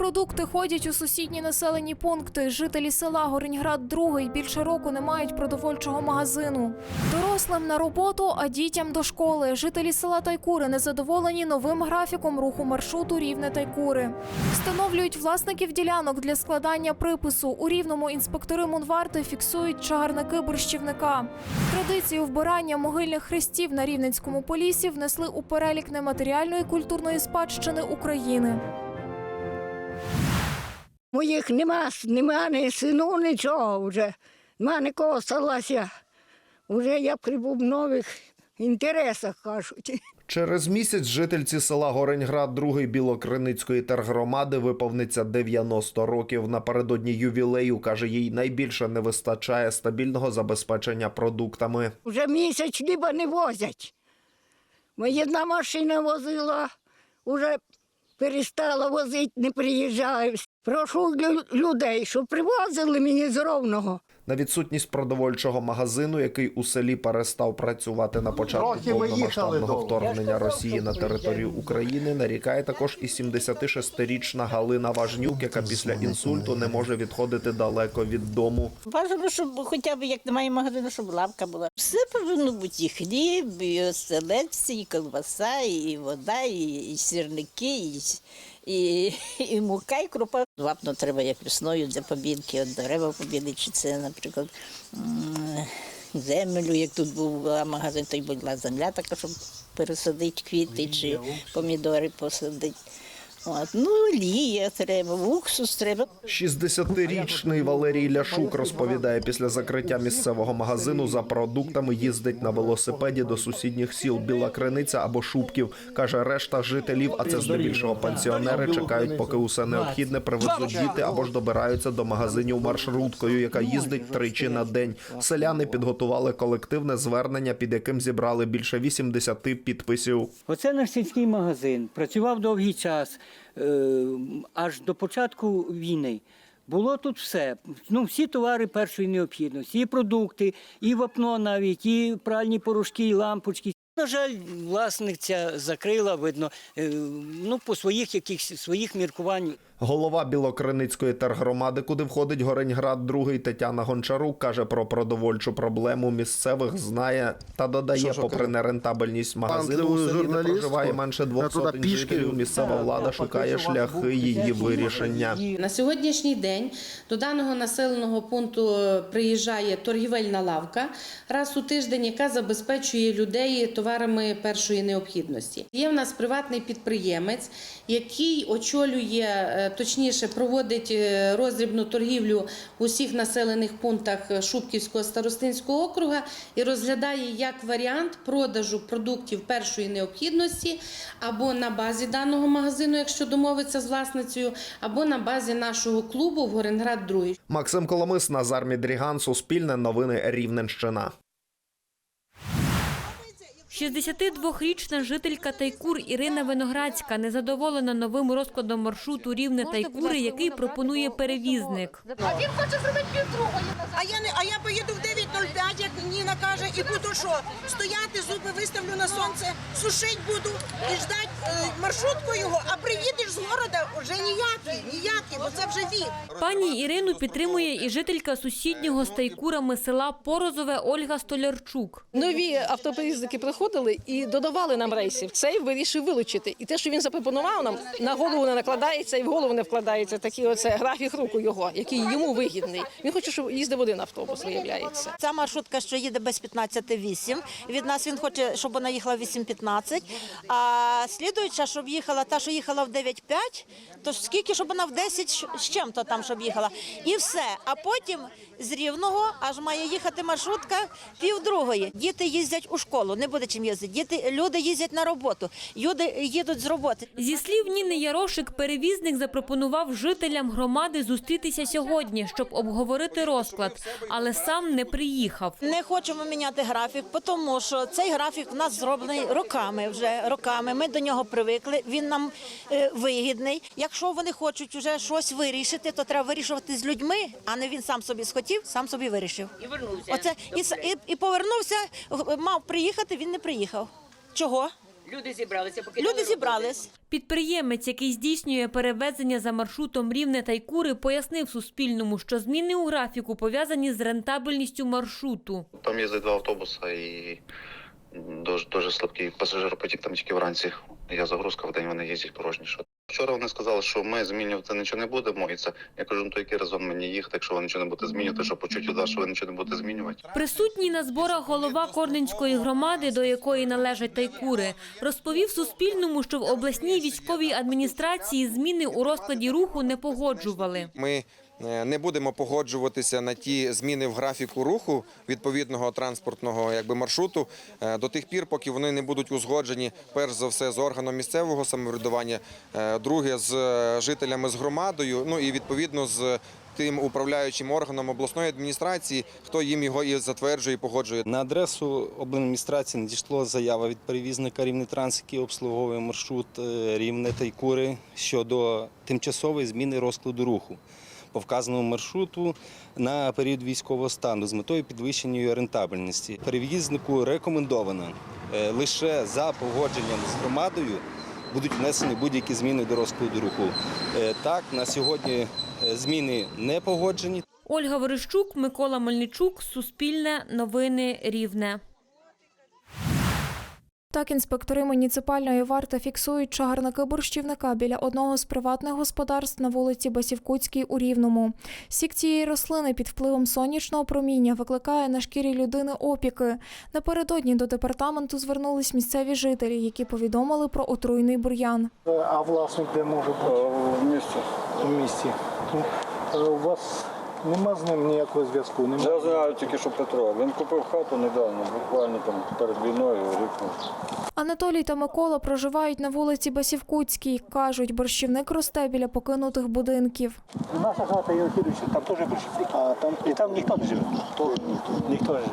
продукти ходять у сусідні населені пункти. Жителі села Гореньград 2 більше року не мають продовольчого магазину. Дорослим на роботу, а дітям до школи. Жителі села Тайкури незадоволені новим графіком руху маршруту Рівне Тайкури. Встановлюють власників ділянок для складання припису. У рівному інспектори Мунварти фіксують чагарники борщівника. Традицію вбирання могильних хрестів на рівненському полісі внесли у перелік нематеріальної культурної спадщини України. Моїх нема, нема ні сину, нічого вже. Нема нікого согласия. Уже я при бубнових інтересах кажуть. Через місяць жительці села Гореньград 2 Білокриницької тергромади виповниться 90 років. Напередодні ювілею, каже, їй найбільше не вистачає стабільного забезпечення продуктами. Вже місяць хліба не возять. Моя одна машина возила, вже перестала возити, не приїжджає. Прошу лю- людей, щоб привозили мені з ровного. На відсутність продовольчого магазину, який у селі перестав працювати на початку повномасштабного вторгнення Росії на територію України, нарікає також і 76-річна Галина Важнюк, яка після інсульту не може відходити далеко від дому. Бажано, щоб хоча б як немає магазину, щоб лавка була. Все повинно бути і хліб, і оселедці, і колбаса, і вода, і, і сірники, і, і, і мука, і крупа. Вапно треба як весною для побілки, от дерева побіди, чи це, наприклад, землю, як тут був магазин, то й була земля така, щоб пересадити квіти чи помідори посадити. От. Ну, олія треба, уксус треба. 60-річний Валерій Ляшук розповідає, після закриття місцевого магазину за продуктами їздить на велосипеді до сусідніх сіл Біла Криниця або Шубків. Каже, решта жителів, а це здебільшого пенсіонери, чекають, поки усе необхідне привезуть діти або ж добираються до магазинів маршруткою, яка їздить тричі на день. Селяни підготували колективне звернення, під яким зібрали більше 80 підписів. Оце наш сільський магазин. Працював довгий час, аж до початку війни. Було тут все. Ну, всі товари першої необхідності, і продукти, і вапно навіть, і пральні порошки, і лампочки. На жаль, власниця закрила, видно, е, ну, по своїх якихось своїх міркувань. Голова Білокриницької тергромади, куди входить Гореньград, другий Тетяна Гончарук, каже про продовольчу проблему місцевих, знає та додає, Що, що, попри нерентабельність магазину, Пан у селі де проживає менше я двох туди сотень пішки. жителів. Місцева влада шукає шляхи її вирішення. На сьогоднішній день до даного населеного пункту е, приїжджає торгівельна лавка раз у тиждень, яка забезпечує людей товарами першої необхідності. Є в нас приватний підприємець, який очолює, е, точніше, проводить е, роздрібну торгівлю у всіх населених пунктах Шубківського старостинського округа і розглядає як варіант продажу продуктів першої необхідності або на базі даного магазину, якщо домовиться з власницею, або на базі нашого клубу в Горенград 2. Максим Коломис, Назар Мідріган, Суспільне новини Рівненщина. 62-річна жителька Тайкур Ірина Виноградська незадоволена новим розкладом маршруту Рівне Тайкури, який пропонує перевізник. А він хоче зробити півдругої. А я не, а я поїду в 9.05, як Ніна каже, і буду що? Стояти, зуби виставлю на сонце, сушить буду і ждать е, маршрутку його, а приїдеш з города вже ніякий, ніякий, бо це вже вік. Пані Ірину підтримує і жителька сусіднього з Тайкурами села Порозове Ольга Столярчук. Нові автоперевізники приходили і додавали нам рейсів. Цей вирішив вилучити. І те, що він запропонував нам, на голову не накладається і в голову не вкладається. Такий оце графік руху його, який йому вигідний. Він хоче, щоб їздив один автобус, виявляється. Ця маршрутка, що їде без 15,8. Від нас він хоче, щоб вона їхала 8,15. А слідуюча, щоб їхала, та, що їхала в 9,5, то скільки, щоб вона в 10 щ- з чим-то там, щоб їхала. І все. А потім з Рівного аж має їхати маршрутка півдругої. Діти їздять у школу, не буде чим їздити. Діти, люди їздять на роботу, люди їдуть з роботи. Зі слів Ніни Ярошик, перевізник запропонував жителям громади зустрітися сьогодні, щоб обговорити розклад, але сам не приїхав. Не хочемо міняти графік, тому що цей графік в нас зроблений роками вже роками. Ми до нього привикли. Він нам е, вигідний. Якщо вони хочуть вже щось вирішити, то треба вирішувати з людьми, а не він сам собі схотів, сам собі вирішив. І вернувся. Оце і, і, і повернувся. Мав приїхати, він не приїхав. Чого? Люди зібралися, поки Люди зібрались. Підприємець, який здійснює перевезення за маршрутом Рівне та Й-Кури, пояснив Суспільному, що зміни у графіку пов'язані з рентабельністю маршруту. Там їздить два автобуси і дуже, дуже слабкий пасажиропотік там тільки вранці. Я загрузка в день вони їздять порожніше. Вчора вони сказали, що ми змінювати нічого не будемо. І це я кажу, ну то який резон мені їхати, якщо ви нічого не будете змінювати, що почуть удар, що ви нічого не будете змінювати. Присутній на зборах голова Корненської громади, до якої належать Тайкури, розповів Суспільному, що в обласній військовій адміністрації зміни у розкладі руху не погоджували. Ми не будемо погоджуватися на ті зміни в графіку руху відповідного транспортного якби маршруту е, до тих пір, поки вони не будуть узгоджені перш за все з органом місцевого самоврядування, е, друге з е, жителями з громадою. Ну і відповідно з тим управляючим органом обласної адміністрації, хто їм його і затверджує, і погоджує. На адресу обладміністрації надійшла заява від перевізника Рівнетранс, який обслуговує маршрут е, Рівне та Й-Кури щодо тимчасової зміни розкладу руху по вказаному маршруту на період військового стану з метою підвищення його рентабельності. Перевізнику рекомендовано е, лише за погодженням з громадою будуть внесені будь-які зміни до розкладу руху. Е, Так, на сьогодні е, зміни не погоджені. Ольга Верещук, Микола Мельничук, Суспільне, Новини Рівне. Так, інспектори муніципальної варти фіксують чагарники борщівника біля одного з приватних господарств на вулиці Басівкутській у Рівному. Сік цієї рослини під впливом сонячного проміння викликає на шкірі людини опіки. Напередодні до департаменту звернулись місцеві жителі, які повідомили про отруйний бур'ян. А власник де може бути? В місті. В місті. Ну, У вас нема з ним ніякого зв'язку? Нема? Я знаю тільки, що Петро. Він купив хату недавно, буквально там перед війною рік. Анатолій та Микола проживають на вулиці Басівкутській. Кажуть, борщівник росте біля покинутих будинків. Наша хата є слідуюча, там теж борщівник. А там і там ніхто не живе. Теж ніхто. Ніхто не живе.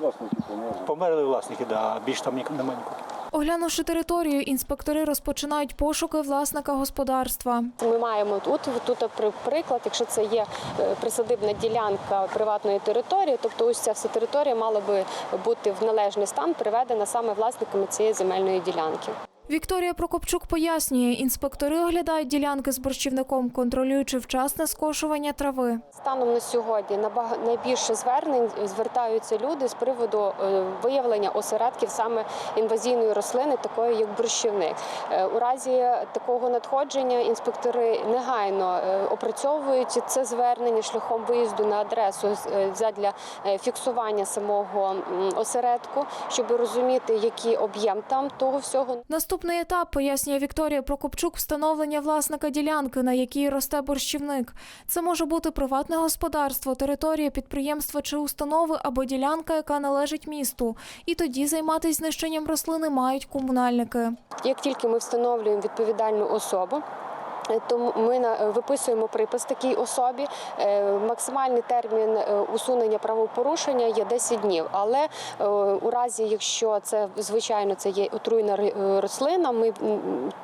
Власники померли. Померли власники, да, більш там немає нікого. Оглянувши територію, інспектори розпочинають пошуки власника господарства. Ми маємо тут, тут приклад, якщо це є е, присадибна ділянка приватної території, тобто ось ця вся територія мала би бути в належний стан приведена саме власниками цієї земельної ділянки. Вікторія Прокопчук пояснює, інспектори оглядають ділянки з борщівником, контролюючи вчасне скошування трави. Станом на сьогодні найбільше звернень звертаються люди з приводу е, виявлення осередків саме інвазійної рослини, такої як борщівник. Е, У разі такого надходження інспектори негайно е, опрацьовують це звернення шляхом виїзду на адресу е, фіксування самого осередку, щоб розуміти, який об'єм там того всього. Наступний етап, пояснює Вікторія Прокопчук, встановлення власника ділянки, на якій росте борщівник. Це може бути приватне господарство, територія підприємства чи установи або ділянка, яка належить місту. І тоді займатися знищенням рослини мають комунальники. Як тільки ми встановлюємо відповідальну особу. Е, То ми на- виписуємо припис такій особі. Е, Максимальний термін е, усунення правопорушення є 10 днів. Але е, у разі, якщо це звичайно це є отруйна е, рослина, ми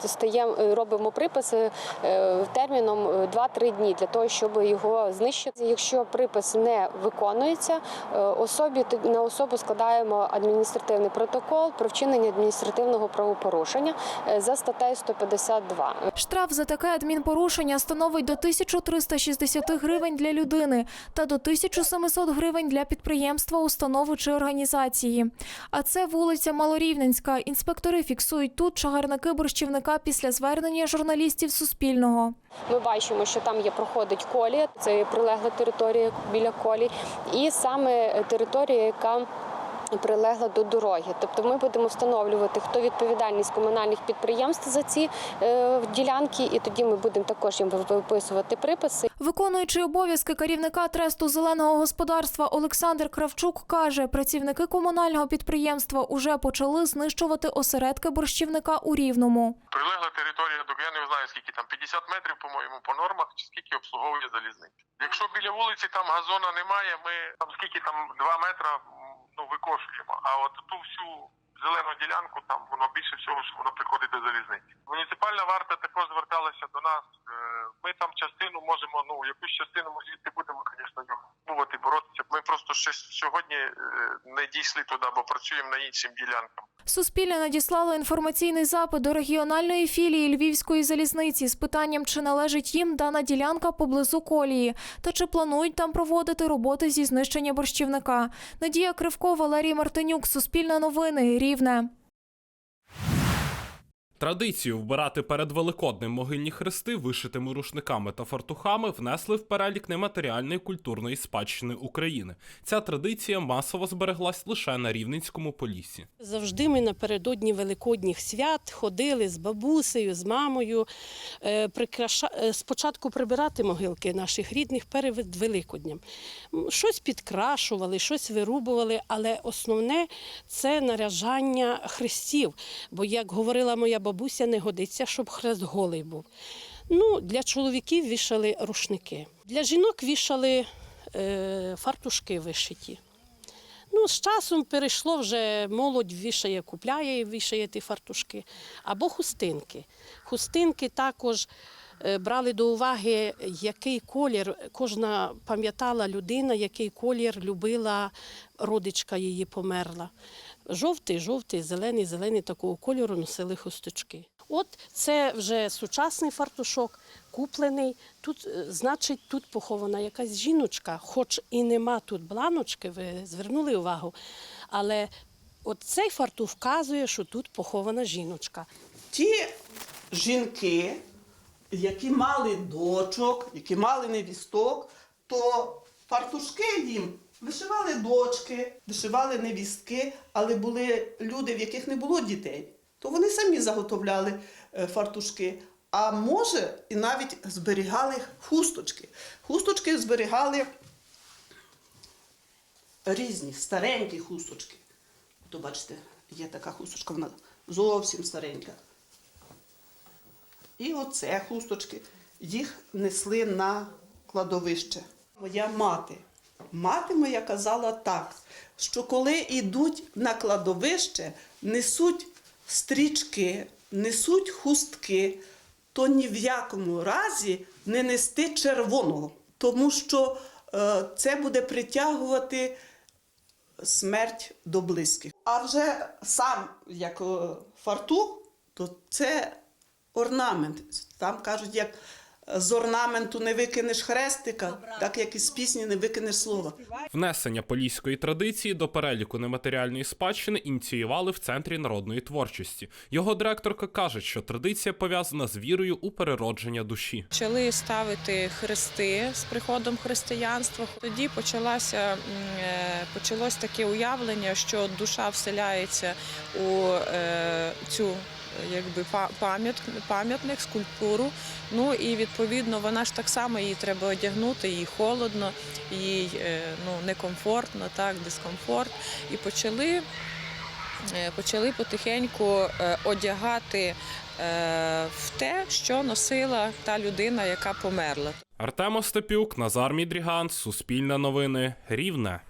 стаємо, е, робимо приписи е, терміном е, 2-3 дні для того, щоб його знищити. Якщо припис не виконується, е, особі на особу складаємо адміністративний протокол про вчинення адміністративного правопорушення е, за статтею 152. Штраф за таке адмінпорушення становить до 1360 гривень для людини та до 1700 гривень для підприємства, установи чи організації. А це вулиця Малорівненська. Інспектори фіксують тут чагарники борщівника після звернення журналістів Суспільного. Ми бачимо, що там є проходить колія, це прилегла територія біля колій, і саме територія, яка Прилегла до дороги, тобто ми будемо встановлювати, хто відповідальний з комунальних підприємств за ці е, ділянки, і тоді ми будемо також їм виписувати приписи. Виконуючий обов'язки керівника тресту зеленого господарства Олександр Кравчук каже, працівники комунального підприємства уже почали знищувати осередки борщівника у Рівному. Прилегла територія до я не знаю скільки там 50 метрів, по-моєму, по нормах, чи скільки обслуговує залізниця. Якщо біля вулиці там газона немає, ми там скільки там 2 метра ну викошуємо. А от ту всю зелену ділянку там воно більше всього, що воно приходить до залізниці. Муніципальна варта також зверталася до нас. е, ми там частину можемо, ну якусь частину ми звідти будемо, звісно, боротися. Ми просто ще сьогодні е, не дійшли туди, бо працюємо на іншим ділянкам. Суспільне надіслало інформаційний запит до регіональної філії Львівської залізниці з питанням, чи належить їм дана ділянка поблизу колії, та чи планують там проводити роботи зі знищення борщівника. Надія Кривко, Валерій Мартинюк, Суспільне новини, Рівне. Традицію вбирати перед великодним могильні хрести вишитими рушниками та фартухами внесли в перелік нематеріальної культурної спадщини України. Ця традиція масово збереглась лише на Рівненському полісі. Завжди ми напередодні великодніх свят ходили з бабусею, з мамою. е, е, Спочатку прибирати могилки наших рідних перед Великоднем. Щось підкрашували, щось вирубували, але основне це наряжання хрестів. Бо, як говорила моя бабуся, не годиться, щоб хрест голий був. Ну, для чоловіків вішали рушники. Для жінок вішали е, фартушки вишиті. Ну, з часом перейшло вже молодь вішає, купляє вішає ті фартушки. Або хустинки. Хустинки також е, брали до уваги, який колір, кожна пам'ятала людина, який колір любила родичка її померла. Жовтий, жовтий, зелений, зелений такого кольору носили хусточки. От це вже сучасний фартушок, куплений. Тут, е, значить, тут похована якась жіночка, хоч і нема тут бланочки, ви звернули увагу. Але от цей фартух вказує, що тут похована жіночка. ті жінки, які мали дочок, які мали невісток, то фартушки їм вишивали дочки, вишивали невістки, але були люди, в яких не було дітей, то вони самі заготовляли е, фартушки. А може, і навіть зберігали хусточки. Хусточки зберігали різні, старенькі хусточки. То бачите, є така хусточка, вона зовсім старенька. І оце хусточки. Їх несли на кладовище. Моя мати. Мати моя казала так, що коли йдуть на кладовище, несуть стрічки, несуть хустки, то ні в якому разі не нести червоного, тому що е, це буде притягувати смерть до близьких. А вже сам як е, фартух, то це орнамент. Там кажуть, як з орнаменту не викинеш хрестика, так як і з пісні не викинеш слова. Внесення поліської традиції до переліку нематеріальної спадщини ініціювали в центрі народної творчості. Його директорка каже, що традиція пов'язана з вірою у переродження душі. Почали ставити хрести з приходом християнства. Тоді почалося е, почалось таке уявлення, що душа вселяється у е, цю якби пам'ят, пам'ятник, скульптуру. Ну і відповідно вона ж так само її треба одягнути, їй холодно, їй е, ну, некомфортно, так, дискомфорт. І почали, е, почали потихеньку е, одягати в те, що носила та людина, яка померла. Артем Остапюк, Назар Мідріган, Суспільне новини, Рівне.